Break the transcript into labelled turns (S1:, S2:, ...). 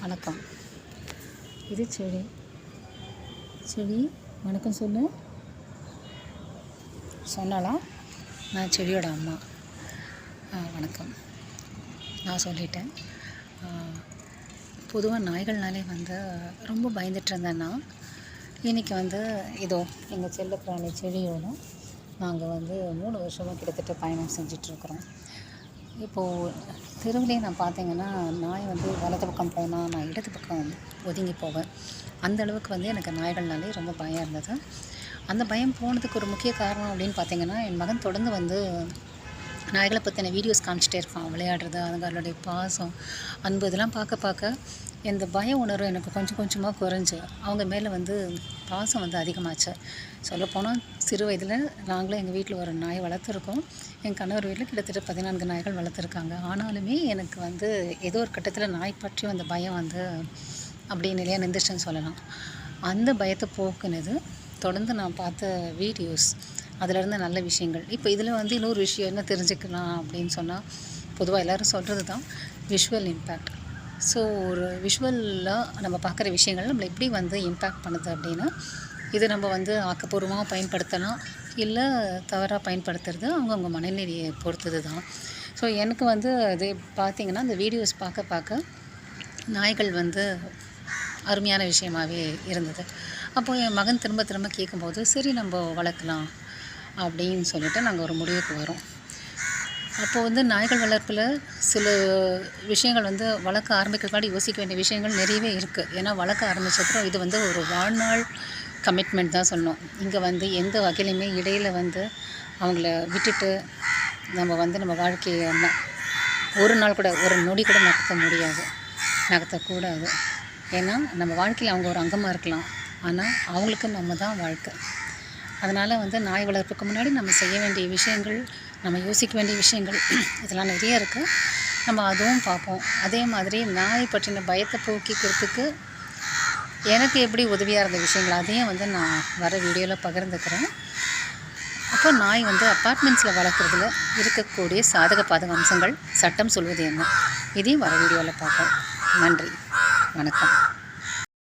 S1: வணக்கம். இது செடி. செடி வணக்கம் சொல்லு. சொன்னலாம் நான் செடியோட அம்மா. வணக்கம். நான் சொல்லிட்டேன். பொதுவாக நாய்கள்னாலே வந்து ரொம்ப பயந்துட்டு இருந்தேன்னா இன்றைக்கி வந்து இதோ எங்கள் செல்லப்பிராணி செடியோடும் நாங்கள் வந்து மூணு வருஷமாக கிட்டத்தட்ட பயணம் செஞ்சிட்ருக்குறோம் இப்போது தெருவிலே நான் பார்த்தீங்கன்னா நாய் வந்து வலது பக்கம் போனால் நான் இடது பக்கம் ஒதுங்கி போவேன். அந்த அளவுக்கு வந்து எனக்கு நாய்கள்னாலே ரொம்ப பயம் இருந்தது. அந்த பயம் போனதுக்கு ஒரு முக்கிய காரணம் அப்படின்னு பார்த்தீங்கன்னா என் மகன் தொடர்ந்து வந்து நாய்களை பற்றின வீடியோஸ் காமிச்சிட்டே இருப்பான். விளையாடுறது அதுங்களுடைய பாசம் அன்பு இதெல்லாம் பார்க்க பார்க்க இந்த பய உணர்வு எனக்கு கொஞ்சம் கொஞ்சமாக குறைஞ்சி அவங்க மேலே வந்து பாசம் வந்து அதிகமாச்சு. சொல்லப்போனால் சிறு வயதில் நாங்களும் எங்கள் வீட்டில் ஒரு நாய் வளர்த்துருக்கோம். என் கணவர் வீட்டில் கிட்டத்தட்ட பதினான்கு நாய்கள் வளர்த்துருக்காங்க. ஆனாலுமே எனக்கு வந்து ஏதோ ஒரு கட்டத்தில் நாய் பற்றி அந்த பயம் வந்து அப்படியே நிலையாக நின்றுச்சுன்னு சொல்லலாம். அந்த பயத்தை போக்குனது தொடர்ந்து நான் பார்த்த வீடியோஸ் அதில் இருந்த நல்ல விஷயங்கள். இப்போ இதில் வந்து இன்னொரு விஷயம் என்ன தெரிஞ்சுக்கலாம் அப்படின்னு சொன்னால் பொதுவாக எல்லோரும் சொல்கிறது தான் விஷுவல் இம்பேக்ட் ஸோ ஒரு விஷுவலில் நம்ம பார்க்குற விஷயங்கள் நம்மளை எப்படி வந்து இம்பேக்ட் பண்ணுது அப்படின்னா இது நம்ம வந்து ஆக்கப்பூர்வமாக பயன்படுத்தலாம் இல்லை தவறாக பயன்படுத்துறது அவங்கவுங்க மனநிலையை பொறுத்தது தான் ஸோ எனக்கு வந்து அது பார்த்திங்கன்னா இந்த வீடியோஸ் பார்க்க பார்க்க நாய்கள் வந்து அருமையான விஷயமாகவே இருந்தது. அப்போது என் மகன் திரும்ப திரும்ப கேட்கும்போது சரி நம்ம வளர்க்கலாம். அப்படின்னு சொல்லிட்டு நாங்கள் ஒரு முடிவுக்கு வரோம். அப்போது வந்து நாய்கள் வளர்ப்பில் சில விஷயங்கள் வந்து வளர்க்க ஆரம்பிக்கிறதுக்காடி யோசிக்க வேண்டிய விஷயங்கள் நிறையவே இருக்குது ஏன்னா வளர்க்க ஆரம்பித்தப்பறம் இது வந்து ஒரு வாழ்நாள் கமிட்மெண்ட் தான் சொன்னோம் இங்கே வந்து எந்த வகையிலையுமே இடையில் வந்து அவங்கள விட்டுட்டு நம்ம வந்து நம்ம வாழ்க்கையை ஒரு நாள் கூட ஒரு நொடி கூட நகர்த்த முடியாது. நகர்த்தக்கூடாது ஏன்னா நம்ம வாழ்க்கையில் அவங்க ஒரு அங்கமாக இருக்கலாம். ஆனால் அவங்களுக்கு நம்ம தான் வாழ்க்கை. அதனால் வந்து நாய் வளர்ப்புக்கு முன்னாடி நம்ம செய்ய வேண்டிய விஷயங்கள் நம்ம யோசிக்க வேண்டிய விஷயங்கள் இதெல்லாம் நிறைய இருக்குது நம்ம அதுவும் பார்ப்போம். அதே மாதிரி நாய் பற்றின பயத்தை போக்கிக்கிறதுக்கு எனக்கு எப்படி உதவியாக இருந்த விஷயங்கள் அதையும் வந்து நான் வர வீடியோவில் பகிர்ந்துக்கிறேன். அப்போ நாய் வந்து அப்பார்ட்மெண்ட்ஸில் வளர்க்குறதுல இருக்கக்கூடிய சாதக பாதக அம்சங்கள் சட்டம் சொல்வது என்ன? இதையும் வர வீடியோவில் பார்ப்போம். நன்றி. வணக்கம்.